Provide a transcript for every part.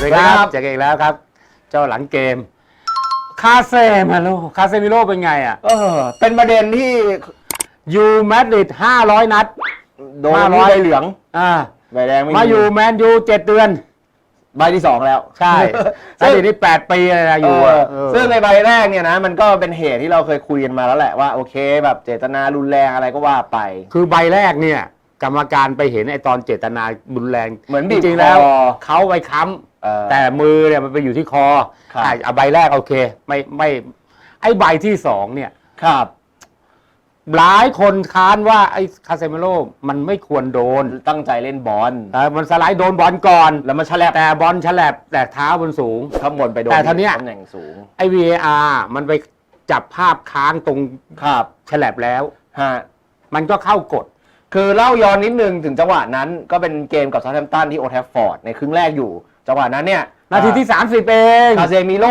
สวัสดีครับเจอกันอีกแล้วครับ เจ้าหลังเกม คาเซมาโลคาเซมิโลเป็นไงอะ เออ เป็นประเด็นที่ยูแมดริด500นัด โดนห้าร้ที่อยใบเหลืองอ่าใบแดงไม่มาอยู่แมนยูเจ็ดเดือน ใบที่สองแล้ว ใช่แล้ซึ่วงทีนี้8ปีเลยนะอเอยู่ออะเออซึ่งในใบแรกเนี่ยนะ มันก็เป็นเหตุที่เราเคยคุยกันมาแล้วแหละว่าโอเค แบบเจตนารุนแรงอะไรก็ว่าไป คือใบแรกเนี่ย กรรมการไปเห็นไอ้ตอนเจตนารุนแรงเหมือนจบีบริงๆแล้วคอ เขาไปค้ เออำแต่มือเนี่ยมันไปอยู่ที่คอครับ อะอะใบแรกโอเค ไม่ไม่ไอ้ใบที่สองเนี่ย ครับ หลายคนค้านว่าไอ้คาเซมิโลมันไม่ควรโดนตั้งใจเล่นบอลแต่มันสไลด์โดนบอลก่อน แล้วมันฉลบแต่บอลฉลับแต่เท้าบนสูง ข้างบนไปโดนแต่ทีเนี้ยตำแหน่งสูงไอ้ VAR มันไปจับภาพค้างตรงครับฉลับแล้ว ฮะมันก็เข้ากฎ คือเล่าย้อนนิดนึงถึงจังหวะนั้นก็เป็นเกมกับซา u t แ a ม p ตันที่โอ t ทฟฟอร์ดในครึ่งแรกอยู่ จังหวะนั้นเนี่ยนาทีที่ 30 เองคาเซมิโล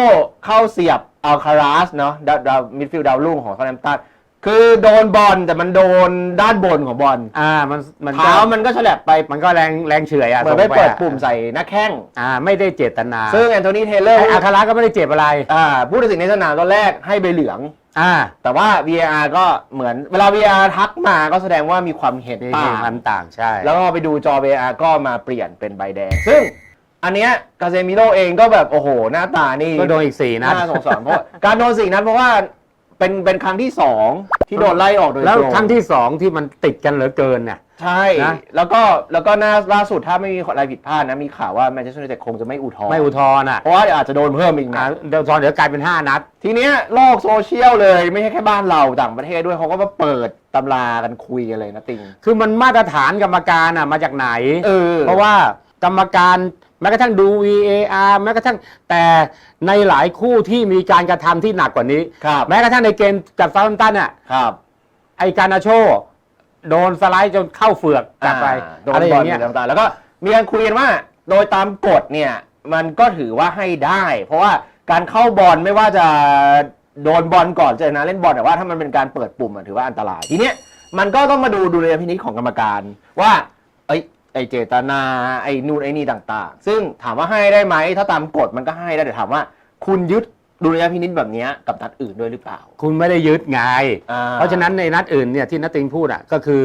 เข้าเสียบอัลคาราสเนาะดาวดาวมิดฟิลด์ดาวรุ่งของซา u t แ a ม p ตันคือโดนบอลแต่มันโดนด้านบนของบอลอ่ามันมันก็เท้ามันก็ฉลับไปมันก็แรงแรงเฉื่อยอะเหมือนไปส่งเปิดอะปุ่มใส่หน้าแข้งอ่าไม่ได้เจตนา ซึ่งแอนโทนีเทเลอร์ไอ้อาคาราก็ไม่ได้เจ็บอะไรอ่าผู้ตัดสินในสนามตอนแรกให้ใบเหลืองอ่าแต่ว่า VAR ก็เหมือนเวลา VAR ทักมาก็แสดงว่ามีความเห็นมีต่าเหงตุความต่างใช่แล้วก็ไปดูจอ VAR ก็มาเปลี่ยนเป็นใบแดง ซึ่ง อันเนี้ยกาเซมิโลเองก็แบบโอ้โห หน้าตานี่ก็โดนอีกสี่นัด น่าสงสารเพราะการโดนสี่นัดเพราะว่าเป็นเป็นครั้งที่สองที่โดนไล่ออกโดยแล้วตรงครั้งที่สองที่มันติดกันเหลือเกินเนี่ย ใช่ นะ แล้วก็แล้วก็น่าล่าสุดถ้าไม่มีอะไรผิดพลาดนะมีข่าวว่าแมนเชสเตอร์ยูไนเต็ดคงจะไม่อุทธรณ์ไม่อุทธรณ์อะเพราะว่าเดี๋ยวอาจจะโดนเพิ่มอีกอ่านะเดี๋ยวอุทธรณ์เดี๋ยวกลายเป็น5นัด ทีเนี้ยโลกโซเชียลเลยไม่ใช่แค่บ้านเราต่างประเทศด้วยเขาก็มาเปิดตำรากันคุยกันเลยนะติงคือมันมาตรฐานกรรมการอะมาจากไหน เออเพราะว่ากรรมการ แม้กระทั่งดู VAR แม้กระทั่งแต่ในหลายคู่ที่มีการกระทำที่หนักกว่านี้ ครับ แม้กระทั่งในเกมกับซา u ์ m ตันอะครับ ไอการนาโช โดนสไลด์จนเข้าเฟือกกลับไปอ่าโดนอะไรอบอย่างลเงี้ย ต่างๆแล้วก็มีการคุยกันว่า โดยตามกฎเนี่ย มันก็ถือว่าให้ได้ เพราะว่าการเข้าบอลไม่ว่าจะโดนบอลก่อนเจอนะเล่นบอลแต่ว่าถ้ามันเป็นการเปิดปุ่มมันถือว่าอันตรายทีเนี้ยมันก็ต้องมาดูดุลยพินิจของกรรมการว่า เอ้ย ไอเจตนาไอนู่นไอนี่ต่างๆ ซึ่งถามว่าให้ได้ไหมถ้าตามกฎมันก็ให้ได้แต่ถามว่า คุณยึดดุลยพินิจแบบเนี้ยกับนัดอื่นด้วยหรือเปล่า คุณไม่ได้ยึดไง อ่า เพราะฉะนั้นในนัดอื่นเนี่ยที่นัดติงพูดอะก็คือ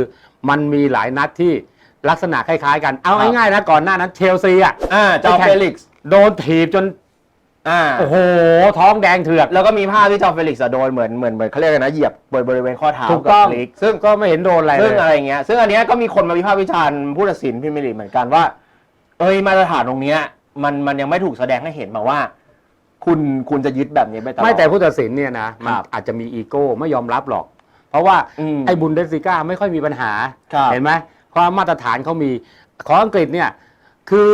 มันมีหลายนัดที่ลักษณะคล้ายๆกัน เอาง่ายๆนะก่อนหน้านั้นเชลซีอะอ่าเจ้าไม่เฟแข่งลิกซ์ โดนถีบจน อ่า โอ้โห ท้องแดงเถือก แล้วก็มีภาพที่จอร์เฟลิกซ์อะโดนเหมือนเหมือนเหมือนเขาเรียกอะไรนะเหยียบบริเวณข้อเท้าถูกต้องบลิกซึ่งก็ไม่เห็นโดนอะไรเลซึ่งย อะไรเงี้ย ซึ่งอันเนี้ยก็มีคนมาวิพากษ์วิจารณ์ผู้ตัดสินพรีเมียร์ลีกเหมือนกันว่า เอ้ยมาตรฐานตรงเนี้ยมันมันยังไม่ถูกแสดงให้เห็นมาว่า คุณคุณจะยึดแบบนี้ไปตลอด ไม่แต่ผู้ตัดสินเนี่ยนะมันครับอาจจะมีอีโก้ไม่ยอมรับหรอก เพราะว่าอืมไอ้บุนเดสซิก้าไม่ค่อยมีปัญหา ครับเห็นไหมความมาตรฐานเขามีของอังกฤษเนี่ยคือ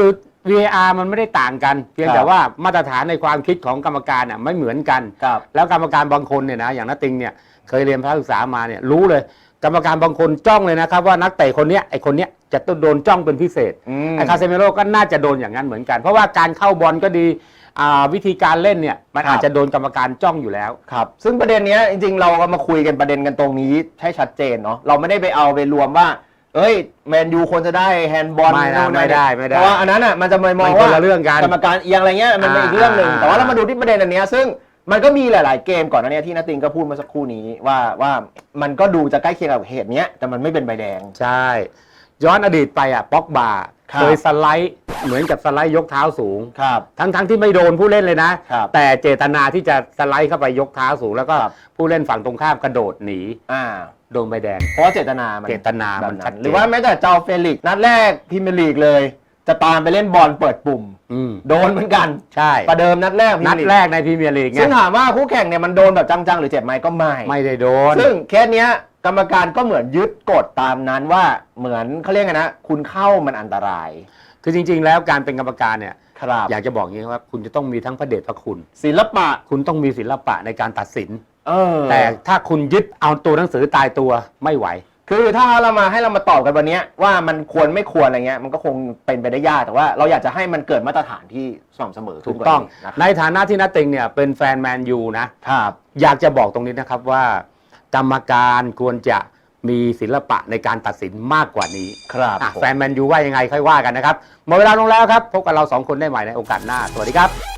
VAR มันไม่ได้ต่างกัน เพียงครับแต่ว่ามาตรฐานในความคิดของกรรมการอะไม่เหมือนกัน ครับแล้วกรรมการบางคนเนี่ยนะอย่างนัตติงเนี่ยเคยเรียนพระศึกษามาเนี่ยรู้เลย กรรมการบางคนจ้องเลยนะครับ ว่านักเตะคนเนี้ยไอคนเนี้ยจะต้องโดนจ้องเป็นพิเศษอืม ไอคาเซเมโรก็น่าจะโดนอย่างนั้นเหมือนกัน เพราะว่าการเข้าบอลก็ดีอ่าวิธีการเล่นเนี่ยมันครับ อาจจะโดนกรรมการจ้องอยู่แล้ว ครับ ซึ่งประเด็นเนี้ยจริงๆ เราก็มาคุยกันประเด็นกันตรงนี้ให้ชัดเจนเนาะเราไม่ได้ไปเอาไปรวมว่า เอ้ยแมนยูควรจะได้แฮนด์บอลไม่นะนู่นนั่นไม่ได้ไม่ได้เพราะว่าอันนั้นอะมันจะไปมองมันคนว่าละเรื่องกันกรรมการเอียงอะไรเงี้ยมันเป็นอีกเรื่องหนึ่งอ่า แต่ว่าเรามาดูที่ประเด็นอันเนี้ยซึ่งมันก็มีหลาย ๆ เกมก่อนหน้านี้ที่นัตติงก็พูดเมื่อสักครู่นี้ว่าว่ามันก็ดูจะใกล้เคียงกับเหตุเนี้ยแต่มันไม่เป็นใบแดง ใช่ ย้อนอดีตไปอะป็อกบาครับ เคยสไลด์เหมือนกับสไลด์ยกเท้าสูง ครับ ทั้งทั้งที่ไม่โดนผู้เล่นเลยนะ ครับแต่เจตนาที่จะสไลด์เข้าไปยกเท้าสูง แล้วก็ครับ ผู้เล่นฝั่งตรงข้ามกระโดดหนี อ่า โดนใบแดง เพราะว่าเจตนามันเจตนาแบบมันชัดเจนหรือว่าแม้แต่เจ้าเฟลิกซ์นัดแรกพรีเมียร์ลีกเลย จะตามไปเล่นบอลเปิดปุ่ม อืมโดนเหมือนกัน ใช่ ประเดิมนัดแรกพรีนัดเมียร์ลีกแรกในพรีเมียร์ลีกไงซึ่งถามว่าคู่แข่งเนี่ยมันโดนแบบจังๆ หรือเจ็บไหมก็ไม่ ไม่ได้โดน ซึ่งเคสเนี้ยกรรมการก็เหมือนยึดกฎตามนั้นว่าเหมือนเขาเรียกไงนะ คุณเข้ามันอันตราย คือจริง ๆ แล้วการเป็นกรรมการเนี่ย ครับอยากจะบอกอย่างนี้ว่าคุณจะต้องมีทั้งพระเดชพระคุณ ศิลปะ คุณต้องมีศิลปะในการตัดสิน เออแต่ถ้าคุณยึดเอาตัวหนังสือตายตัวไม่ไหว คือถ้าเรามาให้เรามาตอบกันวันเนี้ยว่ามันควรไม่ควรอะไรเงี้ยมันก็คงเป็นไปได้ยากแต่ว่าเราอยากจะให้มันเกิดมาตรฐานที่สม่ำเสมอถูขึ้นกว่าต้อง นี้นะครับในฐานะที่นัตติงเนี่ยเป็นแฟนแมนยูนะ ครับอยากจะบอกตรงนี้นะครับว่า กรรมการควรจะมีศิลปะในการตัดสินมากกว่านี้ครับอะผม แฟนแมนยูว่ายังไงค่อยว่ากันนะครับหมดเวลาลงแล้วครับ พบกับเราสองคนได้ใหม่ในโอกาสหน้า สวัสดีครับ